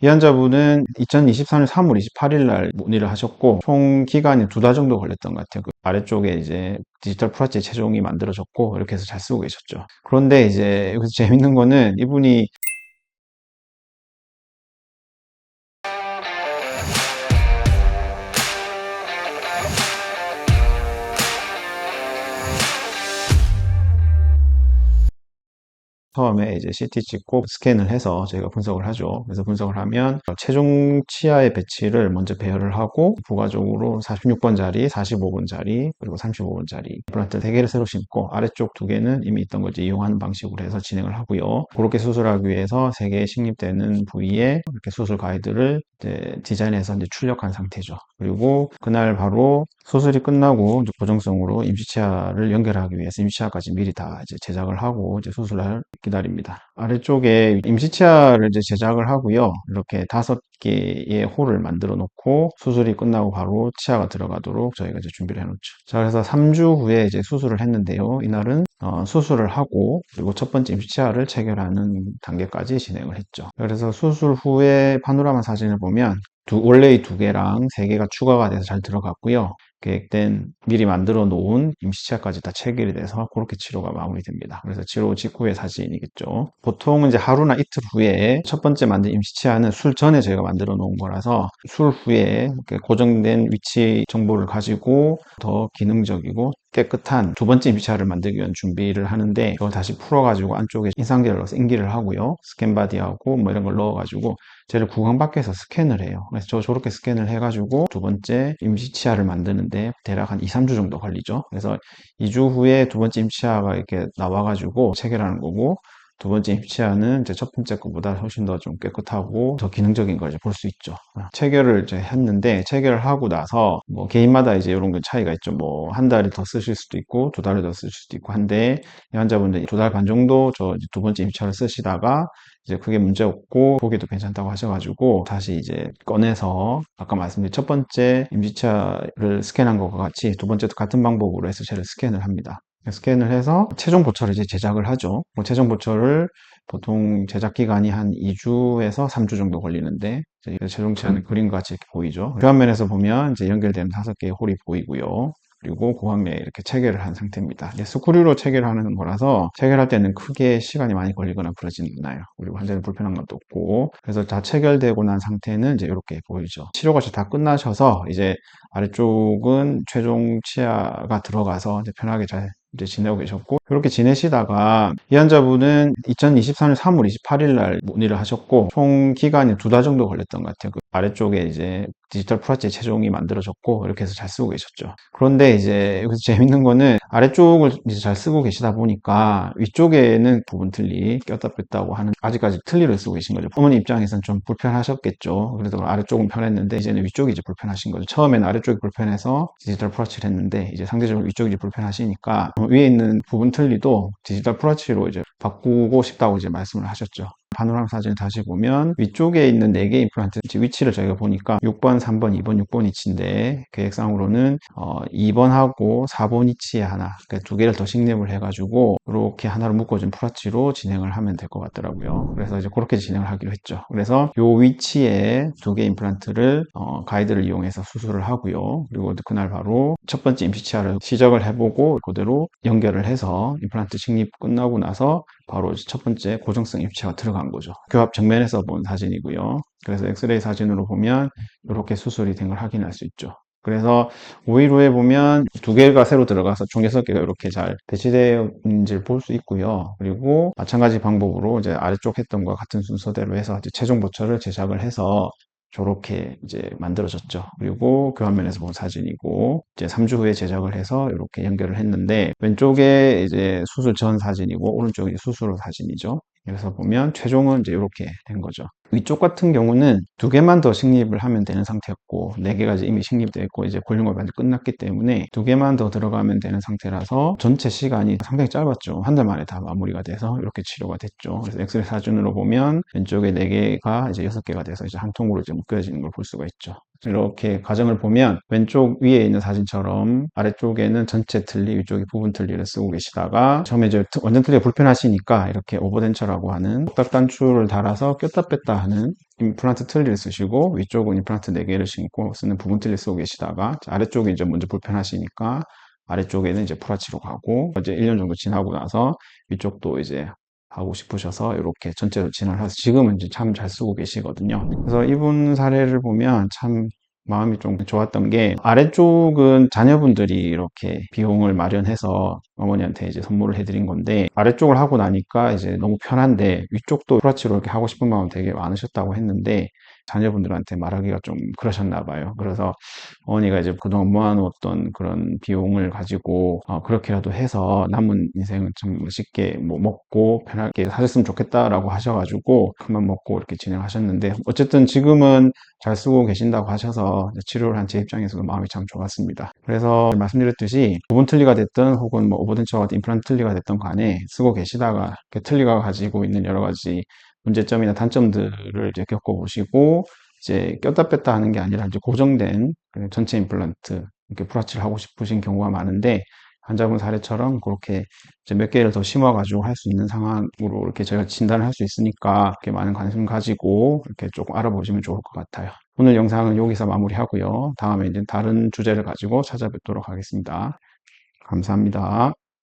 이 환자분은 2024년 3월 28일 날 문의를 하셨고 총 기간이 두 달 정도 걸렸던 것 같아요. 그 아래쪽에 이제 디지털 프라치 최종이 만들어졌고 이렇게 해서 잘 쓰고 계셨죠. 그런데 이제 여기서 재밌는 거는 이분이 처음에 이제 CT 찍고 스캔을 해서 저희가 분석을 하죠. 그래서 분석을 하면 최종 치아의 배치를 먼저 배열을 하고 부가적으로 46번 자리, 45번 자리, 그리고 35번 자리 임플란트 3개를 새로 심고 아래쪽 2개는 이미 있던 걸 이용하는 방식으로 해서 진행을 하고요. 그렇게 수술하기 위해서 3개 식립되는 부위에 이렇게 수술 가이드를 이제 디자인해서 이제 출력한 상태죠. 그리고 그날 바로 수술이 끝나고 고정성으로 임시치아를 연결하기 위해서 임시치아까지 미리 다 이제 제작을 하고 이제 수술을 기다립니다. 아래쪽에 임시치아를 이제 제작을 하고요. 이렇게 다섯 개의 홀을 만들어 놓고 수술이 끝나고 바로 치아가 들어가도록 저희가 이제 준비를 해놓죠. 자, 그래서 3주 후에 이제 수술을 했는데요. 이날은 어, 수술을 하고 그리고 첫 번째 임시치아를 체결하는 단계까지 진행을 했죠. 그래서 수술 후에 파노라마 사진을 보면 두, 원래의 두 개랑 세 개가 추가가 돼서 잘 들어갔고요. 계획된 미리 만들어 놓은 임시치아까지 다 체결이 돼서 그렇게 치료가 마무리됩니다. 그래서 치료 직후의 사진이겠죠. 보통 이제 하루나 이틀 후에 첫 번째 만든 임시치아는 술 전에 저희가 만들어 놓은 거라서 술 후에 고정된 위치 정보를 가지고 더 기능적이고 깨끗한 두 번째 임시치아를 만들기 위한 준비를 하는데 이걸 다시 풀어가지고 안쪽에 인상제를 넣어서 인기를 하고요. 스캔바디하고 뭐 이런 걸 넣어가지고 쟤를 구강 밖에서 스캔을 해요. 그래서 저 저렇게 스캔을 해가지고 두 번째 임시치아를 만드는데 대략 한 2, 3주 정도 걸리죠. 그래서 2주 후에 두 번째 임시치아가 이렇게 나와가지고 체결하는 거고 두 번째 임시치아는 이제 첫 번째 것보다 훨씬 더 좀 깨끗하고 더 기능적인 걸볼수 있죠. 체결을 이제 했는데 체결을 하고 나서 뭐 개인마다 이제 이런 게 차이가 있죠. 뭐 한 달이 더 쓰실 수도 있고 두 달을 더 쓰실 수도 있고 한데 이 환자분들 두 달 반 정도 저 두 번째 임시치아를 쓰시다가 이제 그게 문제 없고 보기도 괜찮다고 하셔가지고 다시 이제 꺼내서 아까 말씀드린 첫 번째 임시치아를 스캔한 것과 같이 두 번째도 같은 방법으로 쟤를 스캔을 합니다. 스캔을 해서 최종 보철을 이제 제작을 하죠. 뭐 최종 보철을 보통 제작 기간이 한 2주에서 3주 정도 걸리는데 최종 치아는 그림과 같이 이렇게 보이죠. 그 화면에서 보면 이제 연결되는 다섯 개의 홀이 보이고요. 그리고 고학내에 이렇게 체결을 한 상태입니다. 스크류로 체결하는 거라서 체결할 때는 크게 시간이 많이 걸리거나 그러지는 않아요. 그리고 환자는 불편한 것도 없고 그래서 다 체결되고 난 상태는 이제 이렇게 보이죠. 치료가 다 끝나셔서 이제 아래쪽은 최종 치아가 들어가서 이제 편하게 잘 이제 지내고 계셨고 그렇게 지내시다가 이 환자분은 2024년 3월 28일 날 문의를 하셨고 총 기간이 두 달 정도 걸렸던 것 같아요. 그 아래쪽에 이제 디지털 프라치 최종이 만들어졌고 이렇게 해서 잘 쓰고 계셨죠. 그런데 이제 여기서 재밌는 거는 아래쪽을 이제 잘 쓰고 계시다 보니까 위쪽에는 부분 틀리 꼈다 뺐다고 하는 아직까지 틀리를 쓰고 계신 거죠. 어머니 입장에서는 좀 불편하셨겠죠. 그래서 아래쪽은 편했는데 이제는 위쪽이 이제 불편하신 거죠. 처음에는 아래쪽이 불편해서 디지털 프라치를 했는데 이제 상대적으로 위쪽이 불편하시니까 위에 있는 부분 틀리도 디지털 프라치로 이제 바꾸고 싶다고 이제 말씀을 하셨죠. 파노라마 사진을 다시 보면 위쪽에 있는 4개 임플란트 위치를 저희가 보니까 6번, 3번, 2번, 6번 위치인데 계획상으로는 어 2번하고 4번 위치에 하나 그러니까 두 개를 더 식립을 해가지고 이렇게 하나로 묶어준 프라치로 진행을 하면 될 것 같더라고요. 그래서 이제 그렇게 진행을 하기로 했죠. 그래서 이 위치에 두 개 임플란트를 어 가이드를 이용해서 수술을 하고요. 그리고 그날 바로 첫 번째 임시치아를 시작을 해보고 그대로 연결을 해서 임플란트 식립 끝나고 나서 바로 첫 번째 고정성 입체가 들어간 거죠. 교합 정면에서 본 사진이고요. 그래서 엑스레이 사진으로 보면 이렇게 수술이 된 걸 확인할 수 있죠. 그래서 5일 후에 보면 두 개가 새로 들어가서 총 6개가 이렇게 잘 배치되어 있는지를 볼 수 있고요. 그리고 마찬가지 방법으로 이제 아래쪽 했던 것과 같은 순서대로 해서 최종 보철을 제작을 해서 저렇게 이제 만들어졌죠. 그리고 그 화면에서 본 사진이고 이제 3주 후에 제작을 해서 이렇게 연결을 했는데 왼쪽에 이제 수술 전 사진이고 오른쪽이 수술 후 사진이죠. 그래서 보면 최종은 이제 이렇게 된 거죠. 위쪽 같은 경우는 두 개만 더 식립을 하면 되는 상태였고 네 개가 이미 식립되어 있고 이제 골륜골 반지 끝났기 때문에 두 개만 더 들어가면 되는 상태라서 전체 시간이 상당히 짧았죠. 한 달 만에 다 마무리가 돼서 이렇게 치료가 됐죠. 그래서 엑스레이 사진으로 보면 왼쪽에 네 개가 이제 여섯 개가 돼서 이제 한 통으로 이제 묶여지는 걸 볼 수가 있죠. 이렇게 과정을 보면 왼쪽 위에 있는 사진처럼 아래쪽에는 전체 틀리 위쪽에 부분 틀리를 쓰고 계시다가 처음에 이제 완전 틀리가 불편하시니까 이렇게 오버덴처라고 하는 똑딱 단추를 달아서 꼈다 뺐다 하는 임플란트 틀니를 쓰시고 위쪽은 임플란트 4개를 신고 쓰는 부분 틀니 쓰고 계시다가 아래쪽이 이제 먼저 불편하시니까 아래쪽에는 이제 프라치로 가고 이제 1년 정도 지나고 나서 위쪽도 이제 하고 싶으셔서 이렇게 전체로 진화를 해서 지금은 이제 참 잘 쓰고 계시거든요. 그래서 이분 사례를 보면 참 마음이 좀 좋았던 게 아래쪽은 자녀분들이 이렇게 비용을 마련해서 어머니한테 이제 선물을 해드린 건데 아래쪽을 하고 나니까 이제 너무 편한데 위쪽도 프라치로 이렇게 하고 싶은 마음 되게 많으셨다고 했는데 자녀분들한테 말하기가 좀 그러셨나 봐요. 그래서 어머니가 이제 그동안 모아놓았던 그런 비용을 가지고 어, 그렇게라도 해서 남은 인생은 참 맛있게 뭐 먹고 편하게 사셨으면 좋겠다라고 하셔가지고 그만 먹고 이렇게 진행하셨는데 어쨌든 지금은 잘 쓰고 계신다고 하셔서 치료를 한 제 입장에서도 마음이 참 좋았습니다. 그래서 말씀드렸듯이 부분 틀니가 됐든 혹은 뭐 오버덴처가 임플란트 틀니가 됐든 간에 쓰고 계시다가 그 틀니가 가지고 있는 여러 가지 문제점이나 단점들을 이제 겪어보시고 이제 꼈다 뺐다 하는 게 아니라 이제 고정된 그 전체 임플란트 이렇게 프라치를 하고 싶으신 경우가 많은데 환자분 사례처럼 그렇게 몇 개를 더 심어가지고 할 수 있는 상황으로 이렇게 저희가 진단을 할 수 있으니까 이렇게 많은 관심 가지고 이렇게 조금 알아보시면 좋을 것 같아요. 오늘 영상은 여기서 마무리하고요. 다음에 이제 다른 주제를 가지고 찾아뵙도록 하겠습니다. 감사합니다.